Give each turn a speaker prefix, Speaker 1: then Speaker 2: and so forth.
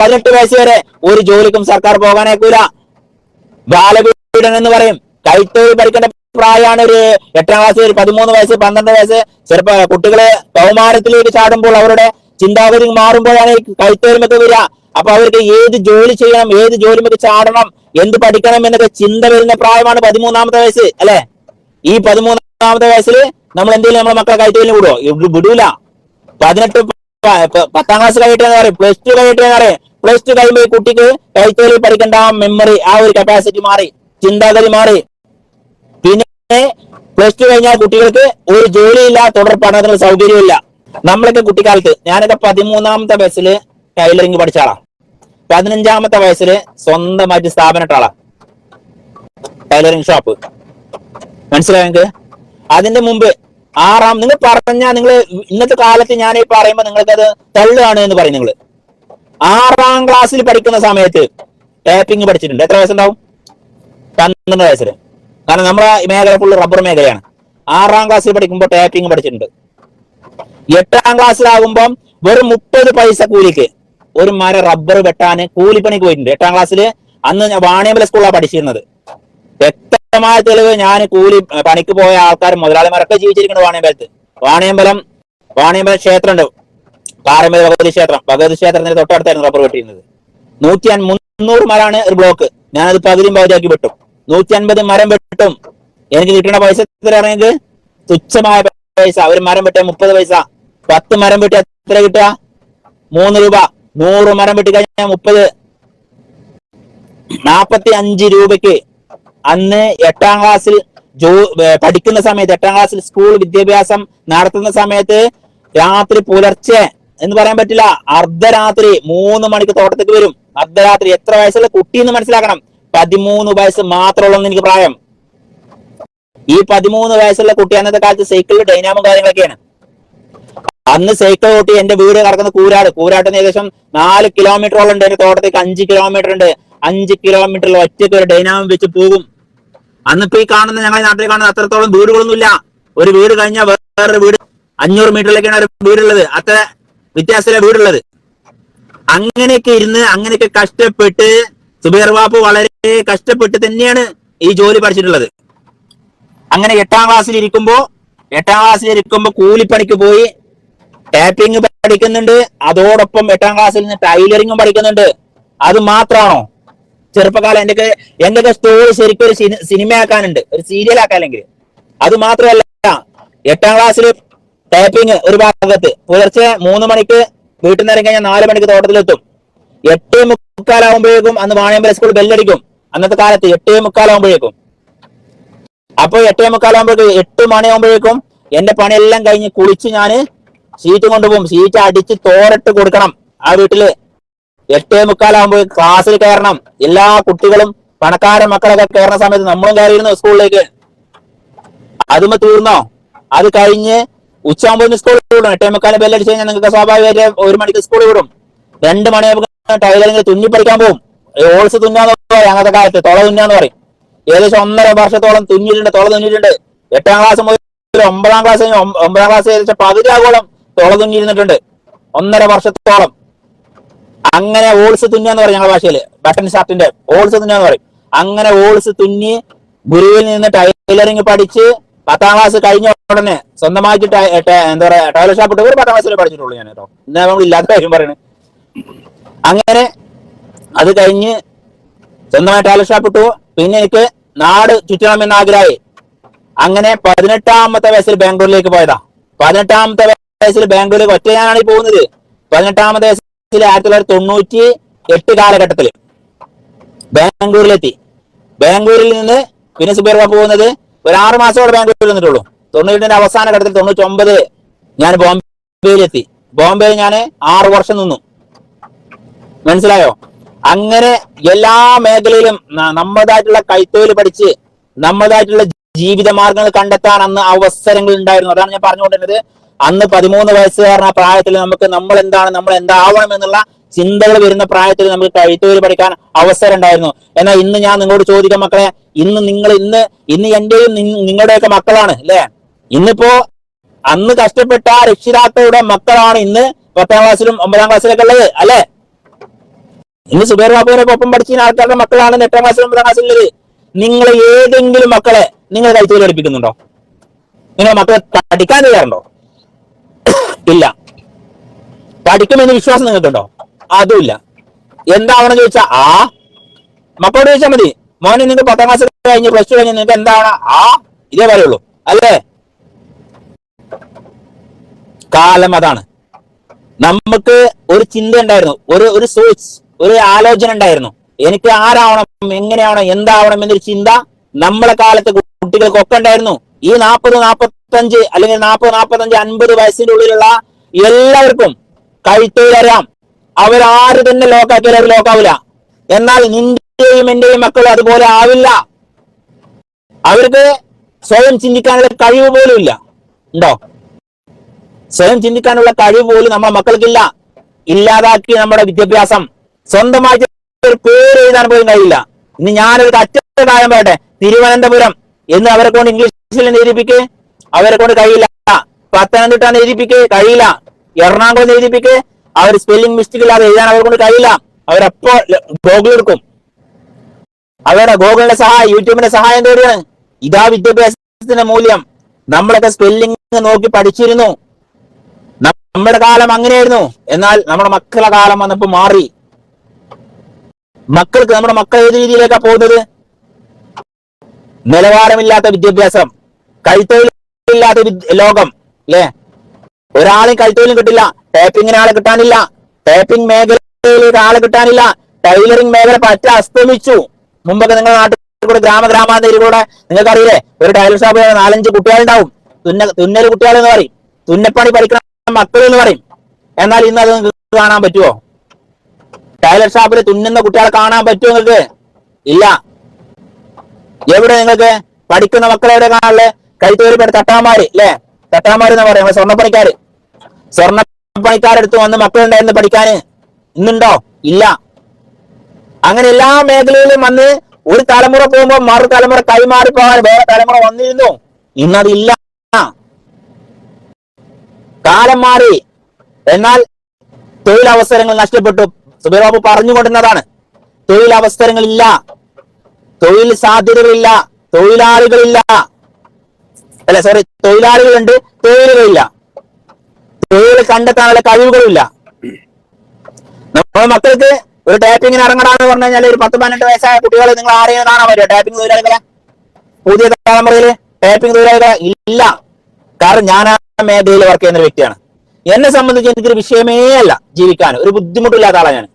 Speaker 1: പതിനെട്ട് വയസ്സ് വരെ ഒരു ജോലിക്കും സർക്കാർ പോകാനേക്കൂല. ബാലപീഡനം എന്ന് പറയും. കൈത്തൊഴിൽ പഠിക്കേണ്ട പ്രായമാണ് ഒരു എട്ടാം ക്ലാസ് ഒരു പതിമൂന്ന് വയസ്സ് പന്ത്രണ്ട് വയസ്സ്. ചെറുപ്പ കുട്ടികളെ കൗമാരത്തിലേക്ക് ചാടുമ്പോൾ അവരുടെ ചിന്താഗതി മാറുമ്പോഴാണ് ഈ കൈത്തൊഴിലുമൊക്കെ വരിക. അപ്പൊ അവർക്ക് ഏത് ജോലി ചെയ്യണം ഏത് ജോലിമൊക്കെ ചാടണം എന്ത് പഠിക്കണം എന്നൊക്കെ ചിന്ത വരുന്ന പ്രായമാണ് പതിമൂന്നാമത്തെ വയസ്സ് അല്ലെ? ഈ പതിമൂന്നാമത്തെ വയസ്സിൽ നമ്മൾ എന്തെങ്കിലും നമ്മളെ മക്കളെ കൈത്തൊഴിലിന് വിടുവോ? വിടൂല. പതിനെട്ട് പത്താം ക്ലാസ് കഴിയട്ടെ എന്ന് പറയും. പ്ലസ് ടു കഴിയട്ടെ എന്ന് പറയും. പ്ലസ് ടു കഴിയുമ്പോൾ കുട്ടിക്ക് കൈത്തൊഴിൽ പഠിക്കേണ്ട മെമ്മറി ആ ഒരു കപ്പാസിറ്റി മാറി ചിന്താഗതി മാറി. പിന്നെ പ്ലസ് ടു കഴിഞ്ഞാൽ കുട്ടികൾക്ക് ഒരു ജോലിയില്ല തുടർ പഠനത്തിന് സൗകര്യമില്ല നമ്മളൊക്കെ കുട്ടിക്കാലത്ത് ഞാനൊക്കെ പതിമൂന്നാമത്തെ വയസ്സിൽ ടൈലറിംഗ് പഠിച്ച ആളാ പതിനഞ്ചാമത്തെ വയസ്സിൽ സ്വന്തമായിട്ട് സ്ഥാപനം ഇട്ടാളാ ടൈലറിംഗ് ഷോപ്പ് മനസ്സിലായോ അതിന്റെ മുമ്പ് ആറാം നിങ്ങൾ പറഞ്ഞ നിങ്ങൾ ഇന്നത്തെ കാലത്ത് ഞാൻ ഈ പറയുമ്പോൾ നിങ്ങൾക്ക് അത് തള്ളുകയാണ് എന്ന് പറയും നിങ്ങൾ ആറാം ക്ലാസ്സിൽ പഠിക്കുന്ന സമയത്ത് ടേപ്പിംഗ് പഠിച്ചിട്ടുണ്ട്. എത്ര വയസ്സുണ്ടാവും? പന്ത്രണ്ട് വയസ്സിൽ കാരണം നമ്മളെ മേഖല ഫുള്ള് റബ്ബർ മേഖലയാണ്. ആറാം ക്ലാസ്സിൽ പഠിക്കുമ്പോൾ ടേപ്പിംഗ് പഠിച്ചിട്ടുണ്ട്. എട്ടാം ക്ലാസ്സിലാകുമ്പോൾ വെറും മുപ്പത് പൈസ കൂലിക്ക് ഒരു മര റബ്ബർ വെട്ടാൻ കൂലിപ്പണിക്ക് പോയിട്ടുണ്ട്. എട്ടാം ക്ലാസ്സിൽ അന്ന് വാണിയമ്പല സ്കൂളാണ് പഠിച്ചിരുന്നത്. വ്യക്തമായ തെളിവ് ഞാൻ കൂലി പണിക്ക് പോയ ആൾക്കാർ മുതലാളിമാരൊക്കെ ജീവിച്ചിരിക്കുന്നത് വാണിയമ്പലത്ത്. വാണിയമ്പലം വാണിയമ്പലം ക്ഷേത്രമുണ്ട്. പാറമേൽ ഭഗവതി ക്ഷേത്രം. ഭഗവതി ക്ഷേത്രത്തിന്റെ തൊട്ടടുത്തായിരുന്നു റബ്ബർ വെട്ടിയിരുന്നത്. നൂറ്റി മുന്നൂറ് മരമാണ് ഒരു ബ്ലോക്ക് ഞാനത് പകുതിയും പകുതിയാക്കി വെട്ടും. നൂറ്റി അൻപത് മരം വെട്ടും. എനിക്ക് കിട്ടുന്ന പൈസ എത്ര അറിയെങ്കിൽ തുച്ഛമായ പൈസ. ഒരു മരം വെട്ടിയ മുപ്പത് പൈസ. പത്ത് മരം വെട്ടിയ എത്ര കിട്ടുക? മൂന്ന് രൂപ. നൂറ് മരം വെട്ടി കഴിഞ്ഞാൽ മുപ്പത്. നാപ്പത്തി അഞ്ച് രൂപയ്ക്ക് അന്ന് എട്ടാം ക്ലാസ്സിൽ ജോ പഠിക്കുന്ന സമയത്ത് എട്ടാം ക്ലാസ്സിൽ സ്കൂൾ വിദ്യാഭ്യാസം നടത്തുന്ന സമയത്ത് രാത്രി പുലർച്ചെ എന്ന് പറയാൻ പറ്റില്ല. അർദ്ധരാത്രി മൂന്ന് മണിക്ക് തോട്ടത്തേക്ക് വരും. അർദ്ധരാത്രി എത്ര വയസ്സുള്ള കുട്ടി എന്ന് മനസ്സിലാക്കണം. പതിമൂന്ന് വയസ്സ് മാത്രമുള്ളൂ എനിക്ക് പ്രായം. ഈ പതിമൂന്ന് വയസ്സുള്ള കുട്ടി അന്നത്തെ കാലത്ത് സൈക്കിളിൽ ഡൈനാമോ കാര്യങ്ങളൊക്കെയാണ്. അന്ന് സൈക്കിൾ ഓട്ടി എന്റെ വീട് കിടക്കുന്ന കൂരാട്. കൂരാട്ടിന് ഏകദേശം നാല് കിലോമീറ്ററോളം ഉണ്ട്. എന്റെ തോട്ടത്തേക്ക് അഞ്ച് കിലോമീറ്റർ ഉണ്ട്. അഞ്ച് കിലോമീറ്ററിൽ ഒറ്റയ്ക്ക് ഒരു ഡൈനാമം വെച്ച് പോകും. അന്നിപ്പോ ഈ കാണുന്ന ഞങ്ങളുടെ നാട്ടിൽ കാണുന്ന അത്രത്തോളം വീടുകളൊന്നുമില്ല. ഒരു വീട് കഴിഞ്ഞാൽ വേറൊരു വീട് അഞ്ഞൂറ് മീറ്ററിലേക്കാണ് ഒരു വീടുള്ളത്. അത്ര വ്യത്യാസത്തിലെ വീടുള്ളത്. അങ്ങനെയൊക്കെ ഇരുന്ന് അങ്ങനെയൊക്കെ കഷ്ടപ്പെട്ട് സുബൈർ ബാബു വളരെ കഷ്ടപ്പെട്ട് തന്നെയാണ് ഈ ജോലി പഠിച്ചിട്ടുള്ളത്. അങ്ങനെ എട്ടാം ക്ലാസ്സിൽ ഇരിക്കുമ്പോ എട്ടാം ക്ലാസ്സിൽ ഇരിക്കുമ്പോ കൂലിപ്പണിക്ക് പോയി ടാപ്പിംഗ് പഠിക്കുന്നുണ്ട്. അതോടൊപ്പം എട്ടാം ക്ലാസ്സിൽ നിന്ന് ടൈലറിംഗും പഠിക്കുന്നുണ്ട്. അത് മാത്രമാണോ? ചെറുപ്പകാലം എന്റെയൊക്കെ എന്റെയൊക്കെ സ്റ്റോറി ശരിക്കും ഒരു സിനി- സിനിമയാക്കാനുണ്ട്. ഒരു സീരിയൽ ആക്കാനെങ്കിൽ. അത് മാത്രമല്ല എട്ടാം ക്ലാസ്സിൽ ടാപ്പിംഗ് ഒരു ഭാഗത്ത് പുലർച്ചെ മൂന്ന് മണിക്ക് വീട്ടിൽ നിന്ന് ഇറങ്ങി കഴിഞ്ഞാൽ നാല് മണിക്ക് തോട്ടത്തിലെത്തും. എട്ടേ മുക്കാലാവുമ്പോഴേക്കും അന്ന് വാണിയമ്പല സ്കൂൾ ബെല്ലടിക്കും. അന്നത്തെ കാലത്ത് എട്ടേ മുക്കാലാവുമ്പോഴേക്കും. അപ്പൊ എട്ടേ മുക്കാലാവുമ്പോഴേക്കും എട്ട് മണിയാവുമ്പോഴേക്കും എന്റെ പണിയെല്ലാം കഴിഞ്ഞ് കുളിച്ച് ഞാൻ സീറ്റ് കൊണ്ടുപോകും. സീറ്റ് അടിച്ച് തോരട്ട് കൊടുക്കണം. ആ വീട്ടിൽ എട്ടേ മുക്കാലാവുമ്പോൾ ക്ലാസ്സിൽ കയറണം. എല്ലാ കുട്ടികളും പണക്കാരൻ മക്കളൊക്കെ കയറുന്ന സമയത്ത് നമ്മളും കയറിയിരുന്നു സ്കൂളിലേക്ക്. അതുമ്പോ തീർന്നോ? അത് കഴിഞ്ഞ് ഉച്ചയാകുമ്പോൾ സ്കൂളിൽ വിടും എട്ടേ മുക്കാലിന് ബെല്ലടിച്ച് കഴിഞ്ഞാൽ നിങ്ങൾക്ക് സ്വാഭാവികമായിട്ട് ഒരു മണിക്ക് സ്കൂളിൽ വിടും. രണ്ട് മണിയാകുമ്പോൾ ടൈലറിംഗ് തുന്നി പഠിക്കാൻ പോകും ഓൾസ് തുന്നാന്ന് പറയും അങ്ങനത്തെ കാലത്ത്. തുള തുന്നാന്ന് പറയും. ഏകദേശം ഒന്നര വർഷത്തോളം തുന്നിയിട്ടുണ്ട് തുള തുന്നിയിട്ടുണ്ട്. എട്ടാം ക്ലാസ് മുതൽ ഒമ്പതാം ക്ലാസ് ഒമ്പതാം ക്ലാസ് ഏകദേശം പകുതി ആഗോളം തുള തുന്നിയിരുന്നിട്ടുണ്ട്. ഒന്നര വർഷത്തോളം. അങ്ങനെ ഓൾസ് തുന്നാന്ന് പറയും ഞങ്ങളുടെ ഭാഷയിൽ ബട്ടൺ ഷർട്ടിന്റെ ഓൾസ് തുന്നാന്ന് പറയും. അങ്ങനെ ഓൾസ് തുന്നി ഗുരുവിൽ നിന്ന് ടൈലറിംഗ് പഠിച്ച് പത്താം ക്ലാസ് കഴിഞ്ഞ ഉടനെ സ്വന്തമായിട്ട് എന്താ പറയാ ടൈലർ ഷോപ്പ് ഇട്ട് ഒരു പത്താം ക്ലാസ്സിൽ പഠിച്ചിട്ടുള്ളൂ ഞാൻ കേട്ടോ. എന്നാ നമ്മൾ ഇല്ലാത്ത കാര്യം പറയണേ. അങ്ങനെ അത് കഴിഞ്ഞ് സ്വന്തമായി ടൈലർ ഷോപ്പ് ഇട്ടു. പിന്നെ എനിക്ക് നാട് ചുറ്റണമെന്ന് ആഗ്രഹമായി. അങ്ങനെ പതിനെട്ടാമത്തെ വയസ്സിൽ ബാംഗ്ലൂരിലേക്ക് പോയതാ. പതിനെട്ടാമത്തെ വയസ്സിൽ ബാംഗ്ലൂരിലേക്ക് ഒറ്റ ഞാനാണ് പോകുന്നത്. പതിനെട്ടാമത്തെ വയസ്സിൽ ആയിരത്തി തൊള്ളായിരത്തി തൊണ്ണൂറ്റി എട്ട് കാലഘട്ടത്തിൽ ബാംഗ്ലൂരിലെത്തി. ബാംഗ്ലൂരിൽ നിന്ന് പിന്നെ സുബൈർ ബാബു പോകുന്നത് ഒരു ആറ് മാസത്തോടെ ബാംഗ്ലൂരിൽ വന്നിട്ടുള്ളൂ. തൊണ്ണൂറ്റിന്റെ അവസാന ഘട്ടത്തിൽ തൊണ്ണൂറ്റി ഒമ്പത് ഞാൻ ബോംബെയിലെത്തി. ബോംബെയിൽ ഞാൻ ആറ് വർഷം നിന്നു. മനസ്സിലായോ? അങ്ങനെ എല്ലാ മേഖലയിലും നമ്മുടേതായിട്ടുള്ള കൈത്തൊഴിൽ പഠിച്ച് നമ്മുടേതായിട്ടുള്ള ജീവിത മാർഗങ്ങൾ കണ്ടെത്താൻ അന്ന് അവസരങ്ങൾ ഉണ്ടായിരുന്നു. അതാണ് ഞാൻ പറഞ്ഞുകൊണ്ടിരുന്നത്. അന്ന് പതിമൂന്ന് വയസ്സുകാരൻ ആ പ്രായത്തിൽ നമുക്ക് നമ്മൾ എന്താണ് നമ്മൾ എന്താവണം എന്നുള്ള ചിന്തകൾ വരുന്ന പ്രായത്തിൽ നമുക്ക് കഴുത്തൊരു പഠിക്കാൻ അവസരം ഉണ്ടായിരുന്നു എന്നാൽ ഇന്ന് ഞാൻ നിങ്ങളോട് ചോദിക്കാം മക്കളെ ഇന്ന് നിങ്ങൾ ഇന്ന് ഇന്ന് എന്റെയും നിങ്ങളുടെയൊക്കെ മക്കളാണ് അല്ലെ? ഇന്നിപ്പോ അന്ന് കഷ്ടപ്പെട്ട രക്ഷിതാക്കളുടെ മക്കളാണ് ഇന്ന് പത്താം ക്ലാസ്സിലും ഒമ്പതാം ക്ലാസ്സിലൊക്കെ ഉള്ളത് അല്ലെ? ഇന്ന് സുബേർ ബാബുവിനൊക്കെ ഒപ്പം പഠിച്ച ആൾക്കാരുടെ മക്കളാണ് എട്ടാം ക്ലാസ്സിലും ഒമ്പതാം ക്ലാസ്സിലുള്ളത് നിങ്ങൾ ഏതെങ്കിലും മക്കളെ നിങ്ങൾ കൈത്തൊഴിൽ പഠിപ്പിക്കുന്നുണ്ടോ? നിങ്ങൾ മക്കളെ പഠിക്കാൻ തയ്യാറുണ്ടോ? ഇല്ല. പഠിക്കുമെന്ന് വിശ്വാസം നിങ്ങൾക്കുണ്ടോ? അതുമില്ല. എന്താവണം ചോദിച്ചാ ആ. മക്കളോട് ചോദിച്ചാൽ മതി. മോനെ നിങ്ങൾക്ക് പത്താം ക്ലാസ് കഴിഞ്ഞ് പ്ലസ് ടു കഴിഞ്ഞ് നിങ്ങൾക്ക് എന്താണ് ആ. ഇതേ പറയുള്ളൂ. അല്ലേ? കാലം അതാണ്. നമുക്ക് ഒരു ചിന്ത ഉണ്ടായിരുന്നു. ഒരു ഒരു സോച്ച് ഒരു ആലോചന ഉണ്ടായിരുന്നു. എനിക്ക് ആരാവണം എങ്ങനെയാവണം എന്താവണം എന്നൊരു ചിന്ത നമ്മളെ കാലത്തെ കുട്ടികൾക്കൊക്കെ ഉണ്ടായിരുന്നു. ഈ നാൽപ്പത് നാൽപ്പത്തഞ്ച് അല്ലെങ്കിൽ നാൽപ്പത് നാൽപ്പത്തഞ്ച് അൻപത് വയസ്സിന്റെ ഉള്ളിലുള്ള എല്ലാവർക്കും കഴുത്തൊഴിൽ അറിയാം അവരാര് തന്നെ ലോക്കാക്കിയാൽ അവർ ലോക്കാവില്ല എന്നാൽ നിന്റെയും എന്റെയും മക്കൾ അതുപോലെ ആവില്ല. അവർക്ക് സ്വയം ചിന്തിക്കാനുള്ള കഴിവ് പോലും ഇല്ല. ഉണ്ടോ? സ്വയം ചിന്തിക്കാനുള്ള കഴിവ് പോലും നമ്മുടെ മക്കൾക്കില്ല. ഇല്ലാതാക്കി നമ്മുടെ വിദ്യാഭ്യാസം. സ്വന്തമായിട്ട് ഒരു പേര് എഴുതാൻ പോലും കഴിയില്ല. ഇനി ഞാനൊരു കറ്റ കാര്യം പറയട്ടെ. തിരുവനന്തപുരം. എന്ന് അവരെ കൊണ്ട് ഇംഗ്ലീഷിൽ എഴുതിപ്പിക്ക്. അവരെ കൊണ്ട് കഴിയില്ല. പത്തനംതിട്ട എഴുതിപ്പിക്ക്. കഴിയില്ല. എറണാകുളം എഴുതിപ്പിക്ക്. അവർ സ്പെല്ലിംഗ് മിസ്റ്റേക്ക് ഇല്ലാതെ എഴുതാൻ അവരെ കൊണ്ട് കഴിയില്ല. അവരപ്പോ ഗോഗിൾ എടുക്കും. അവരുടെ ഗോഗിളിന്റെ സഹായം യൂട്യൂബിന്റെ സഹായം തേടിയാണ്. ഇതാ വിദ്യാഭ്യാസത്തിന്റെ മൂല്യം. നമ്മളൊക്കെ സ്പെല്ലിംഗ് നോക്കി പഠിച്ചിരുന്നു. നമ്മുടെ കാലം അങ്ങനെയായിരുന്നു. എന്നാൽ നമ്മുടെ മക്കളെ കാലം വന്നപ്പോ മാറി. മക്കൾക്ക് നമ്മുടെ മക്കൾ ഏത് രീതിയിലേക്കാ പോകുന്നത്? നിലവാരമില്ലാത്ത വിദ്യാഭ്യാസം. കഴുത്തൊഴിലില്ലാത്ത ലോകം. അല്ലേ ഒരാളെയും കഴുത്തൊഴിലും കിട്ടില്ല. ടൈപ്പിങ്ങിന് ആളെ കിട്ടാനില്ല. ടേപ്പിംഗ് മേഖലയിൽ ആളെ കിട്ടാനില്ല. ടൈലറിംഗ് മേഖല പറ്റ അസ്തമിച്ചു. മുമ്പൊക്കെ നിങ്ങളുടെ നാട്ടിൽ കൂടെ ഗ്രാമ ഗ്രാമാന്തരികൂടെ നിങ്ങൾക്കറിയില്ലേ? ഒരു ടൈലർ ഷോപ്പ് നാലഞ്ച് കുട്ടികളുണ്ടാവും. തുന്ന തുന്നൽ കുട്ടികൾ എന്ന് പറയും. തുന്നപ്പണി പഠിക്കുന്ന മക്കൾ എന്ന് പറയും. എന്നാൽ ഇന്ന് അത് കാണാൻ പറ്റുമോ ടൈലർ ഷോപ്പിൽ തുന്നുന്ന കുട്ടികളെ കാണാൻ പറ്റുമോ നിങ്ങൾക്ക്? ഇല്ല. എവിടെ നിങ്ങൾക്ക്? പഠിക്കുന്ന മക്കളെ എവിടെ കാണാനുള്ളത്? പേര് തട്ടാമാര് അല്ലേ? തട്ടാമാര് എന്ന് പറയാം സ്വർണപ്പണിക്കാര്. സ്വർണപ്പണിക്കാരെടുത്ത് വന്ന് മക്കളുണ്ടായിരുന്നു പഠിക്കാന്. ഇന്നുണ്ടോ? ഇല്ല. അങ്ങനെ എല്ലാ മേഖലയിലും വന്ന് ഒരു തലമുറ പോകുമ്പോൾ മറു തലമുറ കൈമാറി പോകാൻ വേറെ തലമുറ വന്നിരുന്നു. ഇന്നതില്ല. കാലം മാറി. എന്നാൽ തൊഴിലവസരങ്ങൾ നഷ്ടപ്പെട്ടു. സുബൈർ ബാബു പറഞ്ഞുകൊണ്ടിരുന്നതാണ്. തൊഴിലവസരങ്ങളില്ല. തൊഴിൽ സാധ്യതകളില്ല. തൊഴിലാളികളില്ല. അല്ല സോറി തൊഴിലാളികളുണ്ട് തൊഴിലുകളില്ല. തൊഴിൽ കണ്ടെത്താനുള്ള കഴിവുകളില്ല. നമ്മുടെ മക്കൾക്ക് ഒരു ടാപ്പിങ്ങിന് ഇറങ്ങണമെന്ന് പറഞ്ഞു കഴിഞ്ഞാൽ ഒരു പത്ത് പതിനെട്ട് വയസ്സായ കുട്ടികളെ നിങ്ങൾ ആരെയും കാണാൻ പറ്റുമോ ടാപ്പിംഗ് തൊഴിലാളികളെ പുതിയ തലമുറയിൽ ടാപ്പിംഗ് തൊഴിലാളികളെ ഇല്ല. കാരണം ഞാൻ ആ മേഖലയിൽ വർക്ക് ചെയ്യുന്ന വ്യക്തിയാണ്. എന്നെ സംബന്ധിച്ച് എനിക്കൊരു വിഷയമേ അല്ല ജീവിക്കാൻ. ഒരു ബുദ്ധിമുട്ടില്ലാത്ത ആളാണ് ഞാൻ.